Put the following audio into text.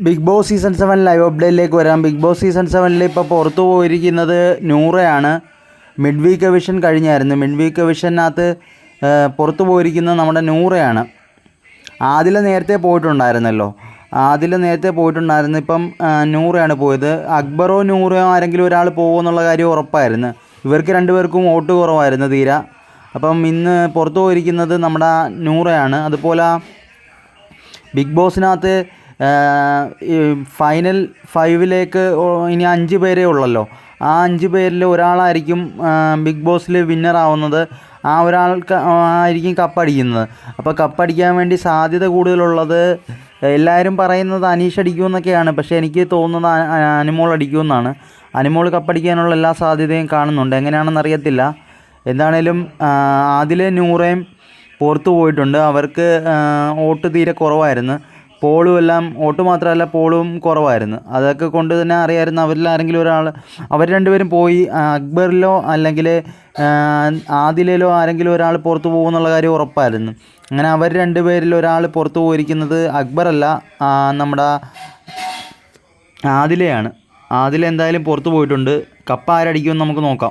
Bigg Boss season seven live അപ്ഡേറ്റിലേക്ക് വരാം. Big boss season സെവനിൽ ഇപ്പോൾ പുറത്തു പോയിരിക്കുന്നത് നൂറയാണ്. മിഡ് വീക്ക് എവിഷൻ കഴിഞ്ഞായിരുന്നു മിഡ് വീക്ക് എവിഷനകത്ത് പുറത്തു പോയിരിക്കുന്നത് നമ്മുടെ നൂറയാണ്. ആദില നേരത്തെ പോയിട്ടുണ്ടായിരുന്നല്ലോ. ആദില നേരത്തെ പോയിട്ടുണ്ടായിരുന്നു. ഇപ്പം നൂറയാണ് പോയത്. അക്ബറോ നൂറോ ആരെങ്കിലും ഒരാൾ പോകുമെന്നുള്ള കാര്യം ഉറപ്പായിരുന്നു. ഇവർക്ക് രണ്ടുപേർക്കും വോട്ട് കുറവായിരുന്നു തീര. അപ്പം ഇന്ന് പുറത്തു പോയിരിക്കുന്നത് നമ്മുടെ നൂറയാണ്. അതുപോലെ ബിഗ് ബോസിനകത്ത് ഫൈനൽ ഫൈവിലേക്ക് ഇനി അഞ്ച് പേരേ ഉള്ളല്ലോ. ആ അഞ്ച് പേരിൽ ഒരാളായിരിക്കും ബിഗ് ബോസിൽ വിന്നർ ആവുന്നത്. ആ ഒരാൾക്ക് ആയിരിക്കും കപ്പടിക്കുന്നത്. അപ്പോൾ കപ്പടിക്കാൻ വേണ്ടി സാധ്യത കൂടുതലുള്ളത് എല്ലാവരും പറയുന്നത് അനീഷ് അടിക്കുമെന്നൊക്കെയാണ് പക്ഷേ എനിക്ക് തോന്നുന്നത് അനിമോൾ അടിക്കുമെന്നാണ് അനുമോൾ കപ്പടിക്കാനുള്ള എല്ലാ സാധ്യതയും കാണുന്നുണ്ട്. എങ്ങനെയാണെന്ന് അറിയത്തില്ല. എന്താണേലും അതിലെ നൂറേം പുറത്തു പോയിട്ടുണ്ട്. അവർക്ക് വോട്ട് തീരെ കുറവായിരുന്നു. പോളും എല്ലാം ഓട്ട് മാത്രമല്ല പോളും കുറവായിരുന്നു. അതൊക്കെ കൊണ്ട് തന്നെ അറിയാമായിരുന്നു അവരിൽ ആരെങ്കിലും ഒരാൾ അവർ രണ്ടുപേരും പോയി അക്ബറിലോ അല്ലെങ്കിൽ ആദിലയിലോ ആരെങ്കിലും ഒരാൾ പുറത്തു പോകുമെന്നുള്ള കാര്യം ഉറപ്പായിരുന്നു. അങ്ങനെ അവർ രണ്ടുപേരിൽ ഒരാൾ പുറത്തു പോയിരിക്കുന്നത് അക്ബറല്ല നമ്മുടെ ആദിലയാണ്. ആദില എന്തായാലും പുറത്തു പോയിട്ടുണ്ട്. കപ്പ ആരടിക്കുമെന്ന് നമുക്ക് നോക്കാം.